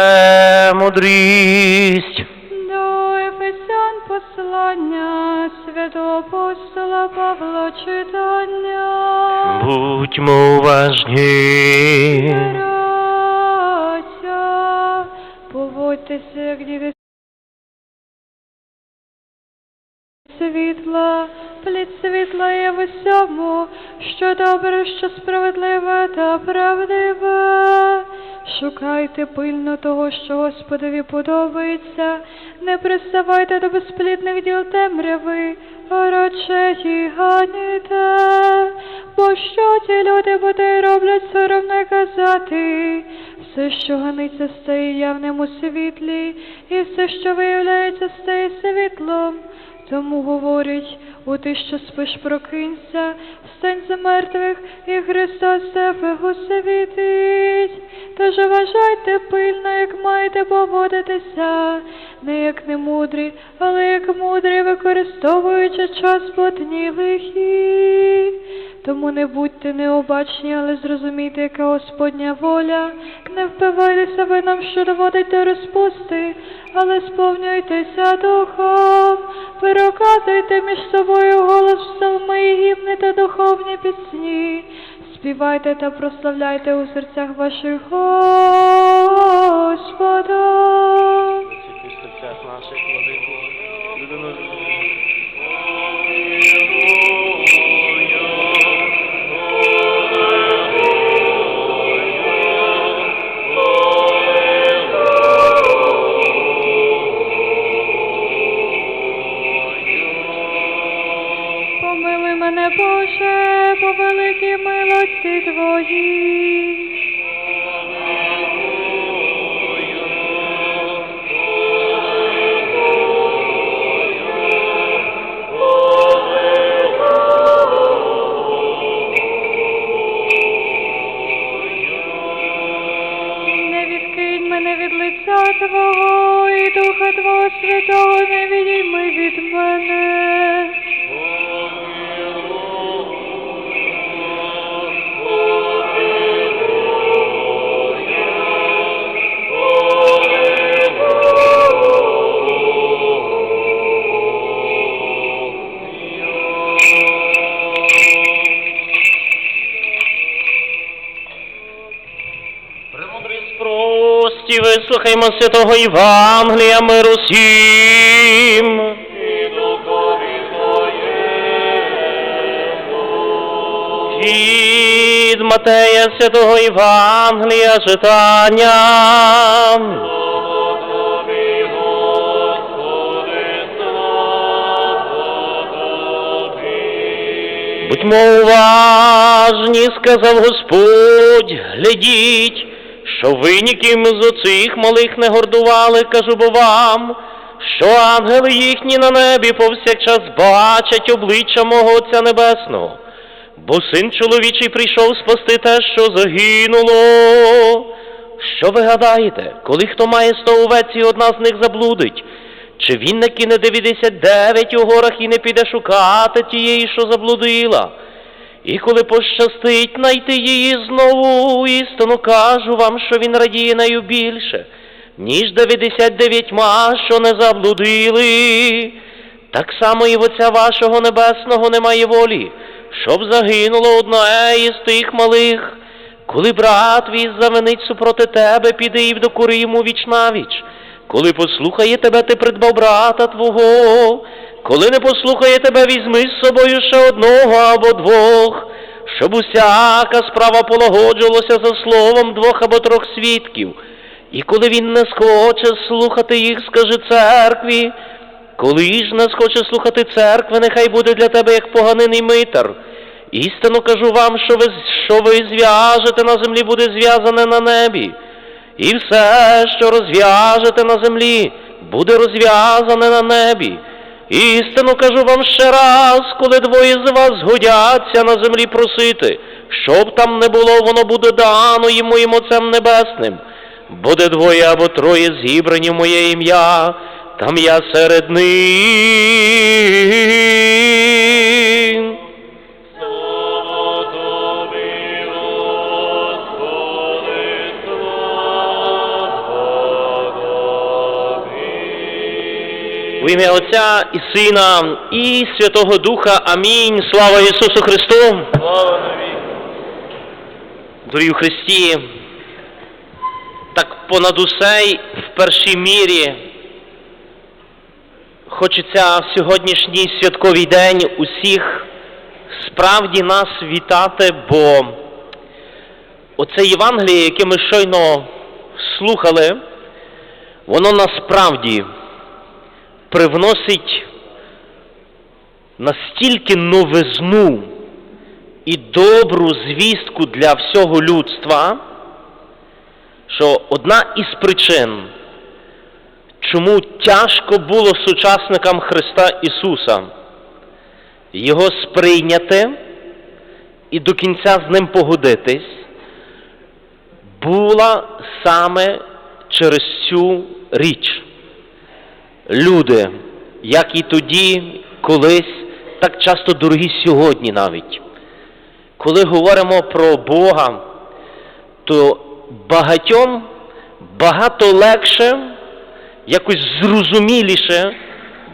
Е, мудрість. До Ефесян послання святого апостола Павла читання. Будьмо уважні. Поводьтеся, як діти світла, плід світла є в усьому, що добре, що справедливе та правдиве. Шукайте пильно того, що Господові подобається, не приставайте до безплідних діл темряви, а радше ганіте, бо що ті люди буде роблять соромно казати, все, що ганиться, стає явним у світлі, і все, що виявляється, стає світлом. Тому говорять, у ти, що спиш, прокинься, встань за мертвих, і Христос тебе усвітить. Тож вважайте пильно, як маєте поводитися, не як немудрі, але як мудрі, використовуючи час по дні лихі. Тому не будьте необачні, але зрозумійте, яка Господня воля. Не впивайтеся вином, що доводить до розпусти, але сповнюйтеся духом, переказуйте між собою голос псалми гімни та духовні пісні. Співайте та прославляйте у серцях ваших Господа. Наших мене, Боже, по великій милості Твоїй. Мене від лиця Твого, і Духа Твого Святого не відійми від мене. Прості, вислухаймо святого Євангелія миру всім. Від Матея святого Євангелія читання. Будьмо уважні, сказав Господь, глядіть, що ви ніким з оцих малих не гордували, кажу бо вам, що ангели їхні на небі повсякчас бачать обличчя мого Отця Небесного, бо син чоловічий прийшов спасти те, що загинуло. Що ви гадаєте, коли хто має сто овець і одна з них заблудить? Чи він не кине 99 у горах і не піде шукати тієї, що заблудила? І коли пощастить найти її знову, істину кажу вам, що він радіє нею більше, ніж 99 що не заблудили. Так само і в Отця вашого небесного немає волі, щоб загинуло одне із тих малих. Коли брат твій завинить супроти тебе, піди і вдокури йому віч навіч. Коли послухає тебе, ти придбав брата твого. Коли не послухає тебе, візьми з собою ще одного або двох, щоб усяка справа полагоджувалася за словом двох або трьох свідків. І коли він не схоче слухати їх, скажи церкві. Коли ж не схоче слухати церкви, нехай буде для тебе як поганиний митар. Істину кажу вам, що ви, що ви зв'яжете на землі, буде зв'язане на небі. І все, що розв'яжете на землі, буде розв'язане на небі. Істину кажу вам ще раз, коли двоє з вас згодяться на землі просити, щоб там не було, воно буде дано їм моїм Отцем Небесним. Буде двоє або троє зібрані в моє ім'я, там я серед них. В ім'я Отця і Сина і Святого Духа. Амінь. Слава Ісусу Христу! Слава навіки. Дорогі у Христі, так понад усе в першій мірі хочеться в сьогоднішній святковий день усіх справді нас вітати, бо оце Євангеліє, яке ми щойно слухали, воно насправді привносить настільки новизну і добру звістку для всього людства, що одна із причин, чому тяжко було сучасникам Христа Ісуса його сприйняти і до кінця з ним погодитись, була саме через цю річ. Люди, як і тоді, колись, так часто дорогі сьогодні навіть. Коли говоримо про Бога, то багатьом багато легше, якось зрозуміліше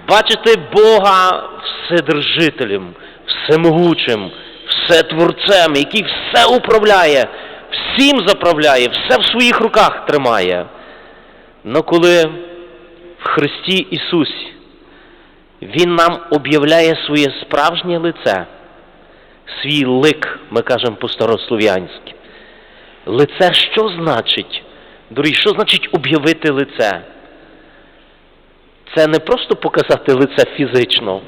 бачити Бога вседержителем, всемогучим, вседворцем, який все управляє, всім заправляє, все в своїх руках тримає. Но коли Христі Ісусі Він нам об'являє своє справжнє лице, свій лик, ми кажемо по-старослов'янськи. Лице що значить? Дорогі, що значить об'явити лице? Це не просто показати лице фізично,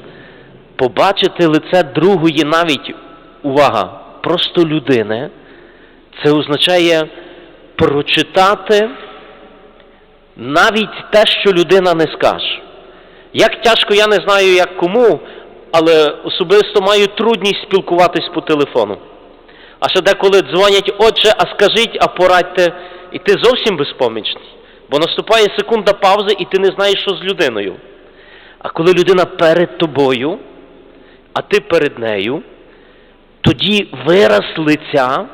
побачити лице другої навіть, увага, просто людини, це означає прочитати навіть те, що людина не скаже. Як тяжко, я не знаю, як кому, але особисто маю трудність спілкуватись по телефону. А ще деколи дзвонять, отче, а скажіть, а порадьте, і ти зовсім безпомічний. Бо наступає секунда паузи, і ти не знаєш, що з людиною. А коли людина перед тобою, а ти перед нею, тоді вираз лиця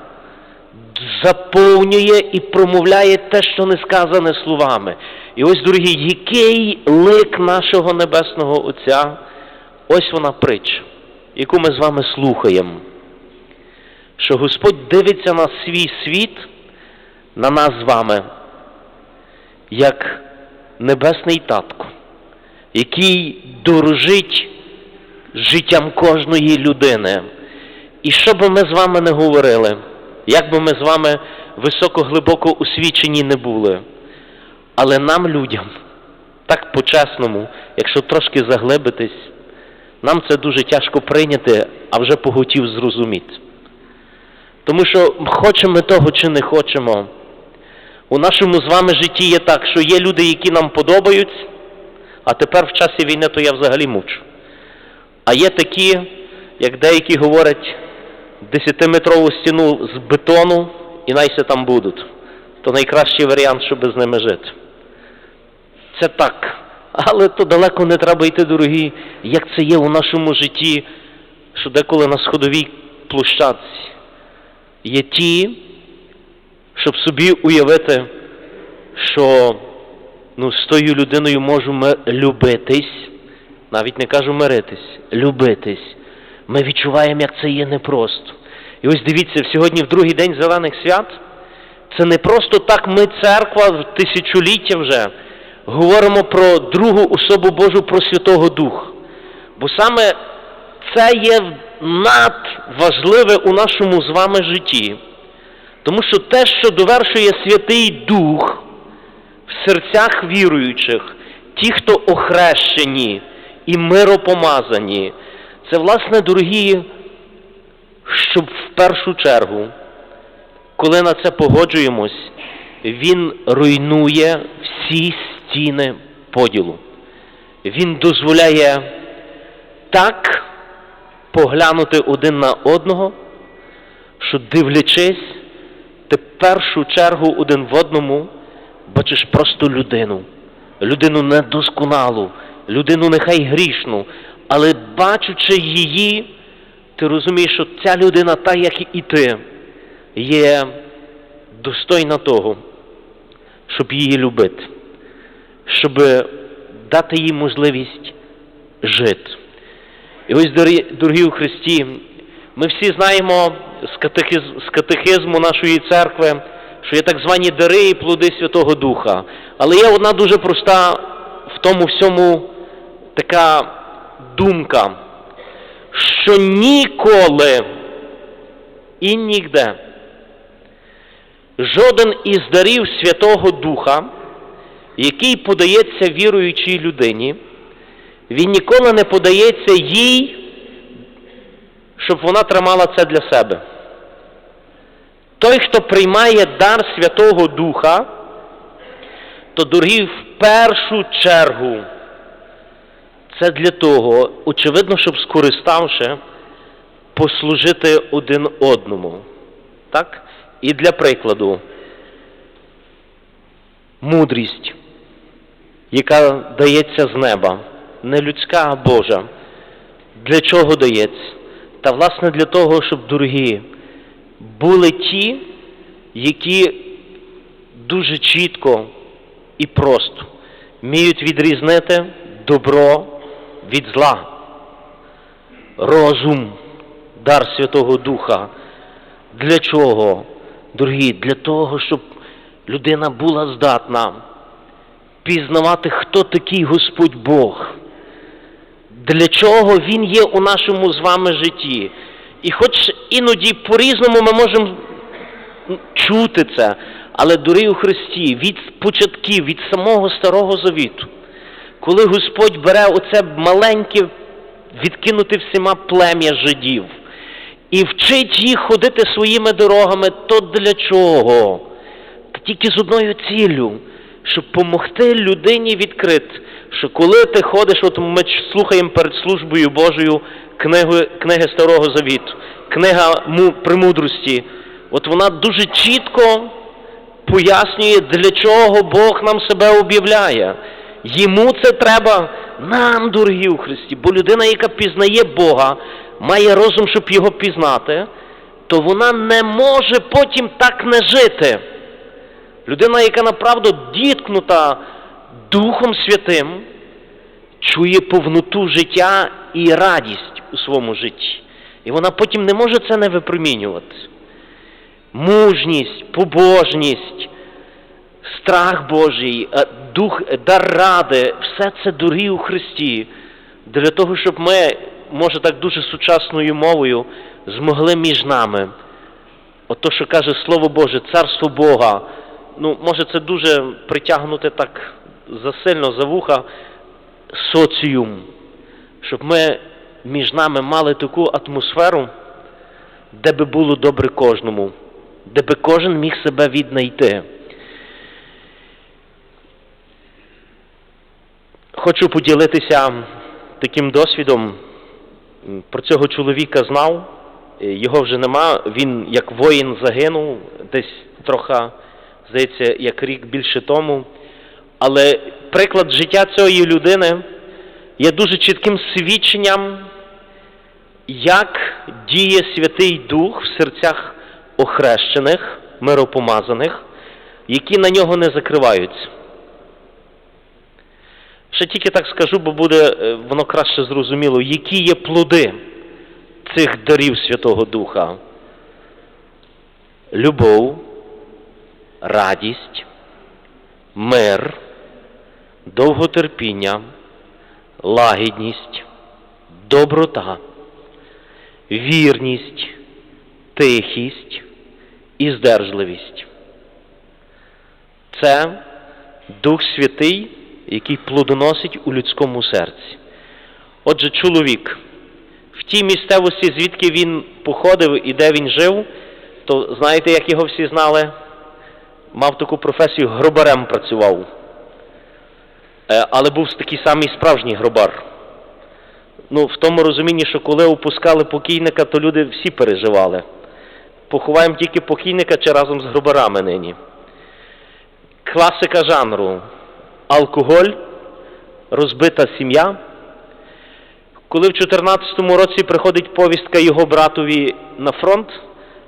заповнює і промовляє те, що не сказане словами. І ось, дорогі, який лик нашого Небесного Отця, ось вона притча, яку ми з вами слухаємо. Що Господь дивиться на свій світ, на нас з вами, як небесний татко, який дорожить життям кожної людини. І що би ми з вами не говорили, як би ми з вами високо-глибоко освічені не були, але нам, людям, так по-чесному, якщо трошки заглибитись, нам це дуже тяжко прийняти, а вже поготів зрозуміти. Тому що хочемо ми того чи не хочемо, у нашому з вами житті є так, що є люди, які нам подобаються, а тепер в часі війни то я взагалі мучу. А є такі, як деякі говорять, десятиметрову стіну з бетону і найся там будуть. То найкращий варіант, щоб з ними жити. Це так. Але то далеко не треба йти, дорогі, як це є у нашому житті, що деколи на сходовій площадці є ті, щоб собі уявити, що ну, з тою людиною можу ми любитись, навіть не кажу миритись, любитись. Ми відчуваємо, як це є непросто. І ось дивіться, сьогодні в другий день зелених свят, це не просто так ми, церква, в тисячоліття вже говоримо про другу особу Божу, про Святого Духа. Бо саме це є надважливе у нашому з вами житті. Тому що те, що довершує Святий Дух в серцях віруючих, ті, хто охрещені і миропомазані, це, власне, дорогі, щоб в першу чергу, коли на це погоджуємось, він руйнує всі стіни поділу. Він дозволяє так поглянути один на одного, що дивлячись, ти в першу чергу один в одному бачиш просто людину, людину недосконалу, людину нехай грішну, але бачучи її, ти розумієш, що ця людина, так як і ти, є достойна того, щоб її любити, щоб дати їй можливість жити. І ось, дорогі, дорогі у Христі, ми всі знаємо з, катехиз, з катехизму нашої церкви, що є так звані дари і плоди Святого Духа. Але є одна дуже проста в тому всьому така думка, що ніколи і нігде жоден із дарів Святого Духа, який подається віруючій людині, він ніколи не подається їй, щоб вона тримала це для себе. Той, хто приймає дар Святого Духа, то дорогі в першу чергу це для того, очевидно, щоб скориставши, послужити один одному. Так? І для прикладу, мудрість, яка дається з неба, не людська, а Божа. Для чого дається? Та власне для того, щоб дорогі були ті, які дуже чітко і просто вміють відрізнити добро від зла, розум, дар Святого Духа. Для чого, дорогі? Для того, щоб людина була здатна пізнавати, хто такий Господь Бог, для чого Він є у нашому з вами житті. І хоч іноді по-різному ми можемо чути це, але дорогі у Христі, від початків, від самого Старого Завіту, коли Господь бере оце маленьке, відкинути всіма плем'я жидів, і вчить їх ходити своїми дорогами, то для чого? Та тільки з одною ціллю, щоб помогти людині відкрити, що коли ти ходиш, от ми слухаємо перед службою Божою книги, книги Старого Завіту, книга премудрості, от вона дуже чітко пояснює, для чого Бог нам себе об'являє. Йому це треба нам, дорогі у Христі, бо людина, яка пізнає Бога, має розум, щоб його пізнати, то вона не може потім так не жити. Людина, яка направду діткнута Духом Святим, чує повноту життя і радість у своєму житті. І вона потім не може це не випромінювати. Мужність, побожність, страх Божий, е, дух, е, дар ради, все це дорогі у Христі, для того, щоб ми, може так дуже сучасною мовою, змогли між нами. Ото, що каже Слово Боже, Царство Бога, ну, може це дуже притягнути так засильно за вуха соціум, щоб ми між нами мали таку атмосферу, де би було добре кожному, де би кожен міг себе віднайти. Хочу поділитися таким досвідом. Про цього чоловіка знав, е, його вже нема. Він як воїн загинув, десь трохи, здається, як рік більше тому. Але приклад життя цієї людини є дуже чітким свідченням, як діє Святий Дух в серцях охрещених, миропомазаних, які на нього не закриваються. Ще тільки так скажу, бо буде е, воно краще зрозуміло, які є плоди цих дарів Святого Духа. Любов, радість, мир, довготерпіння, лагідність, доброта, вірність, тихість і здержливість. Це Дух Святий, який плодоносить у людському серці. Отже, чоловік в тій місцевості, звідки він походив і де він жив, то знаєте, як його всі знали? Мав таку професію, гробарем працював. Е, Але був такий самий справжній гробар. Ну, в тому розумінні, що коли опускали покійника, то люди всі переживали. Поховаємо тільки покійника чи разом з гробарами нині. Класика жанру. Алкоголь, розбита сім'я. Коли в 14-му році приходить повістка його братові на фронт,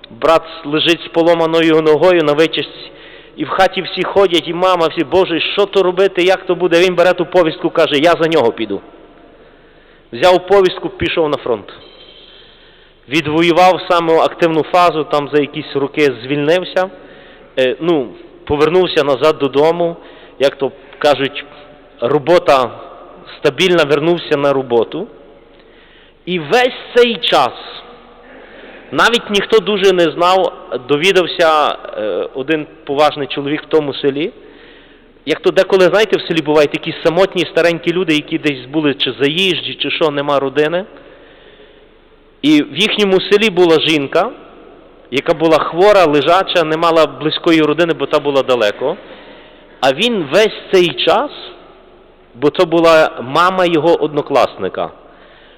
брат лежить з поломаною ногою на витяжці, і в хаті всі ходять, і мама, всі, Боже, що то робити, як то буде? Він бере ту повістку, каже, я за нього піду. Взяв повістку, пішов на фронт. Відвоював саму активну фазу, там за якісь роки звільнився, е, ну, повернувся назад додому, як то кажуть, робота стабільна, вернувся на роботу. І весь цей час, навіть ніхто дуже не знав, довідався е, один поважний чоловік в тому селі. Як то деколи, знаєте, в селі бувають такі самотні старенькі люди, які десь були чи заїжджі, чи що, нема родини. І в їхньому селі була жінка, яка була хвора, лежача, не мала близької родини, бо та була далеко. А він весь цей час, бо це була мама його однокласника,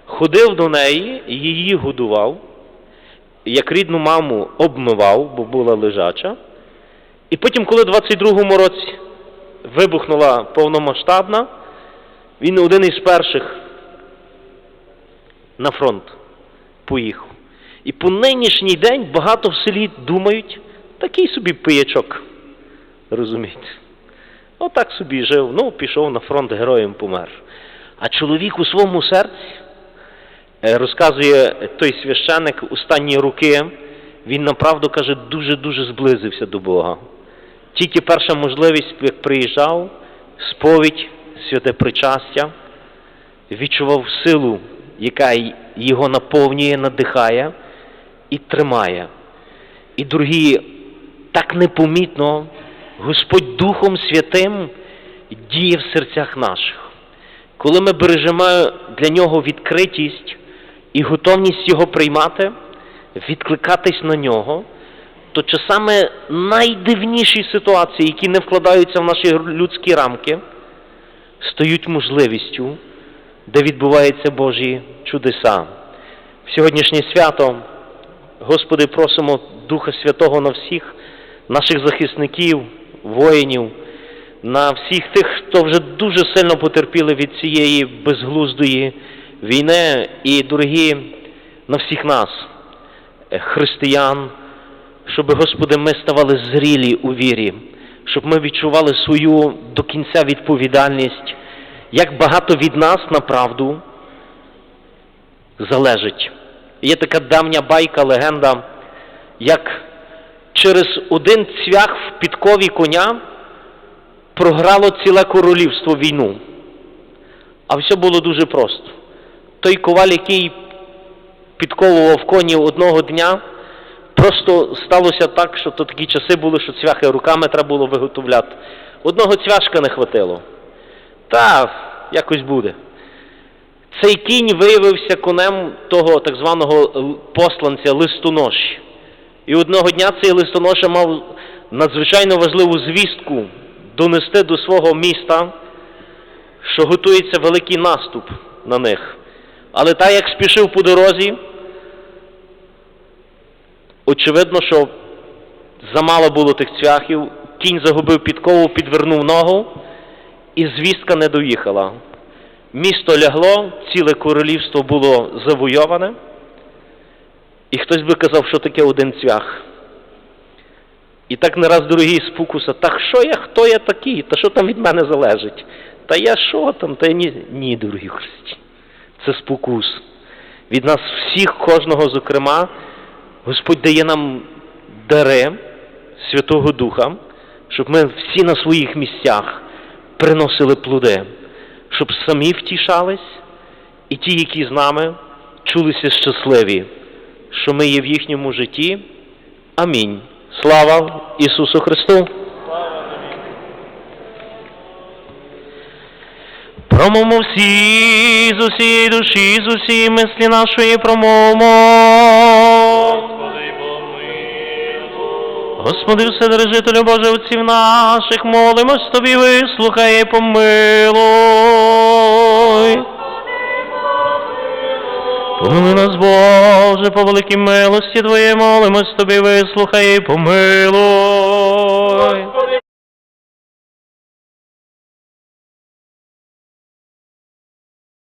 ходив до неї, її годував, як рідну маму обмивав, бо була лежача. І потім, коли в 22-му році вибухнула повномасштабна, він один із перших на фронт поїхав. І по нинішній день багато в селі думають, такий собі пиячок. Розумієте? Отак собі жив, ну, пішов на фронт, героєм помер. А чоловік у своєму серці, е, розказує той священик, останні роки, він направду каже, дуже-дуже зблизився до Бога. Тільки перша можливість, як приїжджав, сповідь, святе причастя, відчував силу, яка його наповнює, надихає і тримає. І, дорогі, так непомітно Господь Духом Святим діє в серцях наших. Коли ми бережемо для нього відкритість і готовність його приймати, відкликатись на нього, то часами найдивніші ситуації, які не вкладаються в наші людські рамки, стають можливістю, де відбуваються Божі чудеса. В сьогоднішнє свято, Господи, просимо Духа Святого на всіх наших захисників, воїнів, на всіх тих, хто вже дуже сильно потерпіли від цієї безглуздої війни, і, дорогі, на всіх нас, е, християн, щоб, Господи, ми ставали зрілі у вірі, щоб ми відчували свою до кінця відповідальність, як багато від нас направду залежить. Є така давня байка, легенда, як через один цвях в підкові коня програло ціле королівство війну. А все було дуже просто. Той коваль, який підковував коні одного дня, просто сталося так, що то такі часи були, що цвяхи руками треба було виготовляти. Одного цвяшка не хватило. Та, якось буде. Цей кінь виявився конем того так званого посланця листоноші. І одного дня цей листоноша мав надзвичайно важливу звістку донести до свого міста, що готується великий наступ на них. Але та, як спішив по дорозі, очевидно, що замало було тих цвяхів, кінь загубив підкову, підвернув ногу, і звістка не доїхала. Місто лягло, ціле королівство було завойоване, і хтось би казав, що таке один цвях. І так не раз дорогі спокуса, так що я, хто я такий, та що там від мене залежить? Та я що там, та я ні. Ні, дорогі христі. Це спокус. Від нас всіх, кожного, зокрема, Господь дає нам дари Святого Духа, щоб ми всі на своїх місцях приносили плоди, щоб самі втішались, і ті, які з нами, чулися щасливі, що ми є в їхньому житті. Амінь. Слава Ісусу Христу! Промовмо всі з усієї душі, з усієї мислі нашої промовмо. Господи, Вседержителю Боже, отців наших, молимось Тобі, вислухай і помилуй. Нас, Боже, по великій милості Твоє молимось Тобі, вислухай і помилуй.